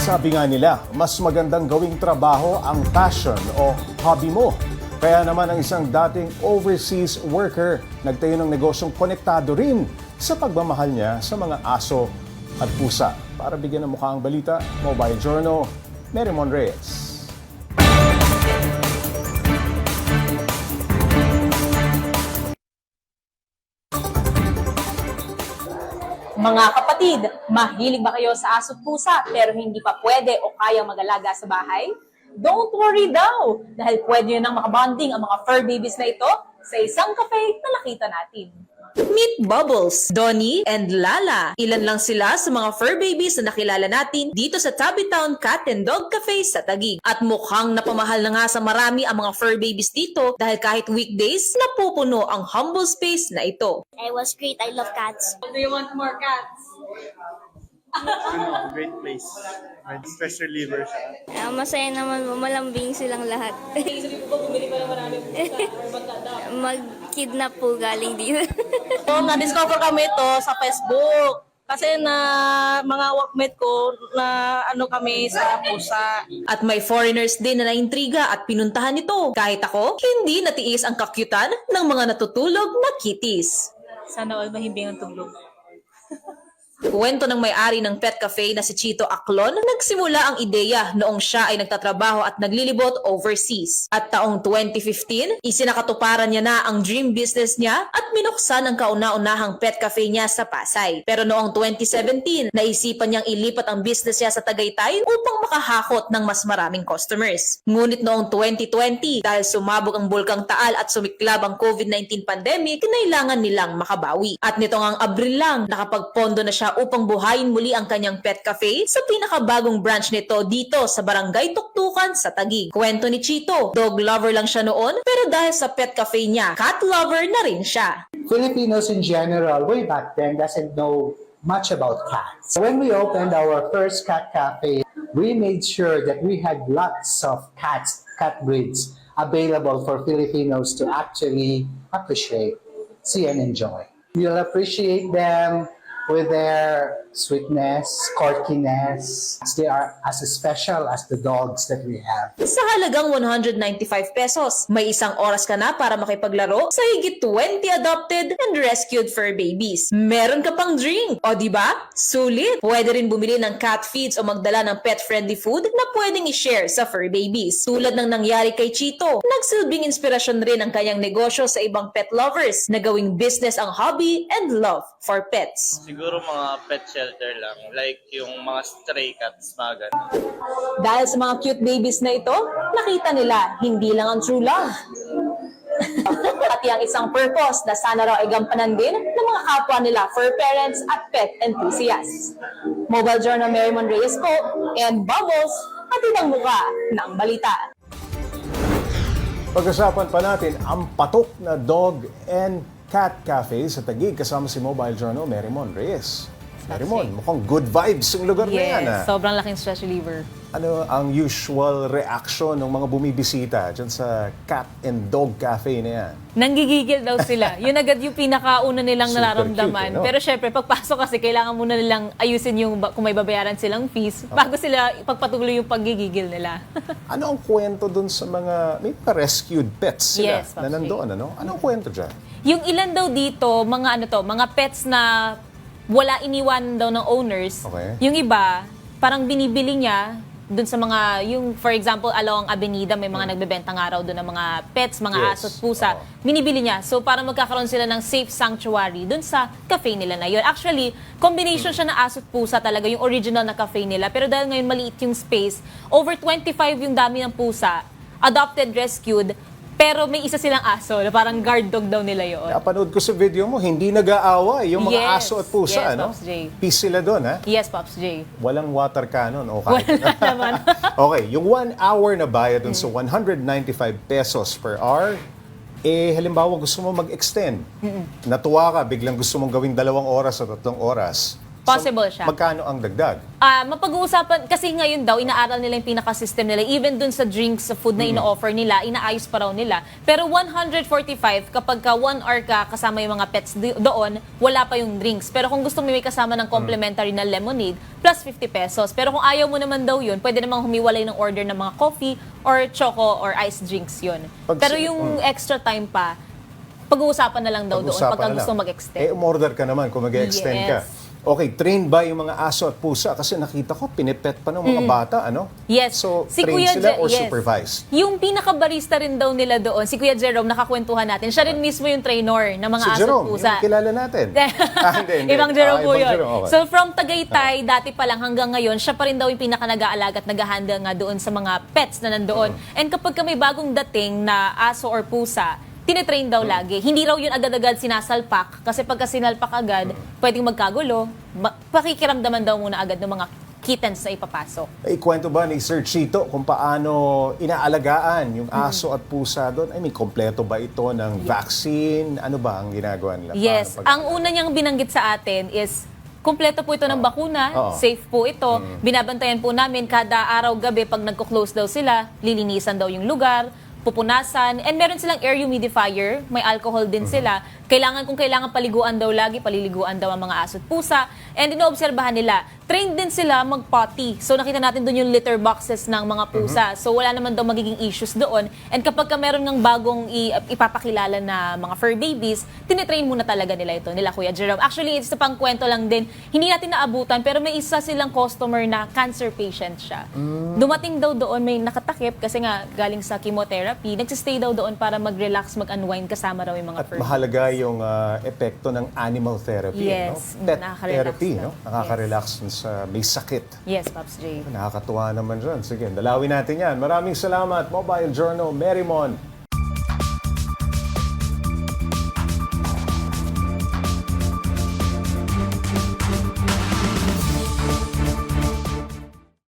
Sabi nga nila, mas magandang gawing trabaho ang passion o hobby mo. Kaya naman ang isang dating overseas worker nagtayo ng negosyong konektado rin sa pagmamahal niya sa mga aso at pusa. Para bigyan ng mukha ang balita, Mobile Journal, Mary Mon Reyes. Mga kapatid, mahilig ba kayo sa aso at pusa pero hindi pa pwede o kayang mag-alaga sa bahay? Don't worry daw, dahil pwede nyo nang makabonding ang mga fur babies na ito sa isang cafe na nakita natin. Meet Bubbles, Donnie, and Lala. Ilan lang sila sa mga fur babies na nakilala natin dito sa Tabby Town Cat and Dog Cafe sa Taguig. At mukhang napamahal na nga sa marami ang mga fur babies dito dahil kahit weekdays, napupuno ang humble space na ito. It was great. I love cats. Do you want more cats? ano, great place. Med stress reliever siya. Ah, masaya naman po. Malambing silang lahat. Sabi ko ba bumili pa ng marami pusa or magkada? Mag-kidnap po galing dito. So, na-discover kami ito sa Facebook. Kasi na mga workmate ko na ano kami sa pusa. At may foreigners din na naintriga at pinuntahan ito. Kahit ako, hindi natiis ang kakyutan ng mga natutulog na kitties. Sana all mahimbing ang tulog. Kwento ng may-ari ng pet cafe na si Chito Aclon, nagsimula ang ideya noong siya ay nagtatrabaho at naglilibot overseas. At taong 2015, isinakatuparan niya na ang dream business niya at minuksan ang kauna-unahang pet cafe niya sa Pasay. Pero noong 2017, naisipan niyang ilipat ang business niya sa Tagaytay upang makahakot ng mas maraming customers. Ngunit noong 2020, dahil sumabog ang bulkang Taal at sumiklab ang COVID-19 pandemic, kinailangan nilang makabawi. At nitong ang Abril lang, nakapagpondo na siya upang buhayin muli ang kanyang pet cafe sa pinakabagong branch nito dito sa Barangay Tuktukan sa Taguig. Kwento ni Chito, dog lover lang siya noon pero dahil sa pet cafe niya, cat lover na rin siya. Filipinos in general, way back then, doesn't know much about cats. When we opened our first cat cafe, we made sure that we had lots of cats, cat breeds available for Filipinos to actually appreciate, see, and enjoy. You'll appreciate them with their sweetness, corkiness. They are as special as the dogs that we have. Sa halagang 195 pesos, may isang oras ka na para makipaglaro sa higit 20 adopted and rescued fur babies. Meron ka pang drink, o ba? Sulit! Pwede rin bumili ng cat feeds o magdala ng pet-friendly food na pwedeng i-share sa fur babies. Tulad ng nangyari kay Chito, nagsilbing inspirasyon rin ang kanyang negosyo sa ibang pet lovers na gawing business ang hobby and love for pets. Siguro mga pet shelter lang. Like yung mga stray cats, mga ganun. Dahil sa mga cute babies na ito, nakita nila hindi lang ang true love. Pati ang isang purpose na sana raw ay gampanan din ng mga kapwa nila fur parents at pet enthusiasts. Mobile Journal Mary Mon Reyes po and Bubbles, hatid ang muka ng balita. Pag-usapan pa natin ang patok na dog and cat cafe sa Taguig kasama si Mobile Journal, Mary Mon Reyes. Mary Mon, mukhang good vibes yung lugar na yan. ah. sobrang laking stress reliever. Ano ang usual reaction ng mga bumibisita dyan sa cat and dog cafe na yan? Nanggigigil daw sila. Yun agad yung pinakauna nilang Super nararamdaman. cute, eh, no? Pero syempre, pagpasok kasi, kailangan muna nilang ayusin yung ba- kung may babayaran silang fees bago sila pagpatuloy yung paggigigil nila. Ano ang kwento dun sa mga, may mga rescued pets sila Yes, na nandoon, ano? Ano ang kwento dyan? Yung ilan daw dito, mga ano to, mga pets na wala iniwan daw ng owners. Okay. Yung iba, parang binibili niya dun sa mga, yung for example, along Avenida, may mga nagbebenta nga raw dun ng mga pets, mga Hmm. Yes. aso at pusa. Oo. Binibili niya. So, para magkakaroon sila ng safe sanctuary dun sa cafe nila na yun. Actually, combination siya ng aso at pusa talaga, yung original na cafe nila. Pero dahil ngayon maliit yung space, over 25 yung dami ng pusa, adopted, rescued, pero may isa silang aso, na parang guard dog daw nila yun. Napanood ko sa video mo, hindi nag-aaway yung mga Yes. aso at pusa, Yes, ano? Pops J. Peace sila doon, ha? Yes, Pops J. Walang water cannon o kahit Wala naman. okay, yung one hour na bayad dun sa 195 pesos per hour, eh halimbawa gusto mo mag-extend. Natuwa ka, biglang gusto mong gawing dalawang oras o tatlong oras. Possible siya. Magkano ang dagdag? Ah, mapag-uusapan kasi ngayon daw inaaral nila yung pinaka-system nila even dun sa drinks, sa food na ino-offer nila, inaayos pa raw nila. Pero 145 kapag ka 1 hour ka kasama yung mga pets doon, wala pa yung drinks. Pero kung gusto mo may kasama ng complimentary na lemonade, plus 50 pesos. Pero kung ayaw mo naman daw yun, pwede namang humiwalay ng order ng mga coffee or choco or iced drinks yun. Pag Pero yung extra time pa, pag-uusapan na lang daw doon Pag-usapan pagka na gusto mag-extend. Eh, umorder ka naman kung mag-extend ka. Okay, trained ba yung mga aso at pusa? Kasi nakita ko, pinipet pa ng mga bata, ano? Mm. Yes. So, Si trained Kuya sila Je- or yes. supervised? Yung pinaka-barista rin daw nila doon, si Kuya Jerome, nakakwentuhan natin. Siya rin mismo yung trainer ng mga Si aso at Jerome, pusa. yung kilala natin. ah, hindi, hindi. ibang Jerome Ah, po yun. Jerome, okay. So from Tagaytay, dati pa lang hanggang ngayon, siya pa rin daw yung pinaka nag-aalaga at nag-handle nga doon sa mga pets na nandoon. And kapag ka may bagong dating na aso or pusa, tinitrain daw lagi. Hindi raw yun agad-agad sinasalpak kasi pagka sinalpak agad, pwedeng magkagulo. Ma- pakikiramdaman daw muna agad ng mga kittens na ipapasok. Ikwento ba ni Sir Chito kung paano inaalagaan yung aso at pusa doon? I mean, kompleto ba ito ng vaccine? Ano ba ang ginagawa nila? Yes. Pag- Ang una niyang binanggit sa atin is Kumpleto po ito ng bakuna, Oo. safe po ito. Binabantayan po namin kada araw gabi pag nagko-close daw sila, lilinisan daw yung lugar, pupunasan, and meron silang air humidifier, may alcohol din sila. Kailangan kung kailangan paliguan daw lagi, paliliguan daw ang mga aso at pusa. And inoobserbahan nila, trained din sila mag-potty. So nakita natin doon yung litter boxes ng mga pusa. So wala naman daw magiging issues doon. And kapag ka meron ng bagong ipapakilala na mga fur babies, tinitrain muna talaga nila ito, nila Kuya Jerome. Actually, it's pang kwento lang din. Hindi natin naabutan, pero may isa silang customer na cancer patient siya. Dumating daw doon, may nakatakip kasi nga galing sa chemotherapy. Nagsistay daw doon para mag-relax, mag-unwind kasama raw yung mga At fur mahalaga yung ah, epekto ng animal therapy. Yes, no? Pet therapy, no? Nakaka-relax dun sa may sakit. Yes, Pops J. Nakakatuwa naman dyan. Sige, dalawin natin yan. Maraming salamat, Mobile Journal, Merrimon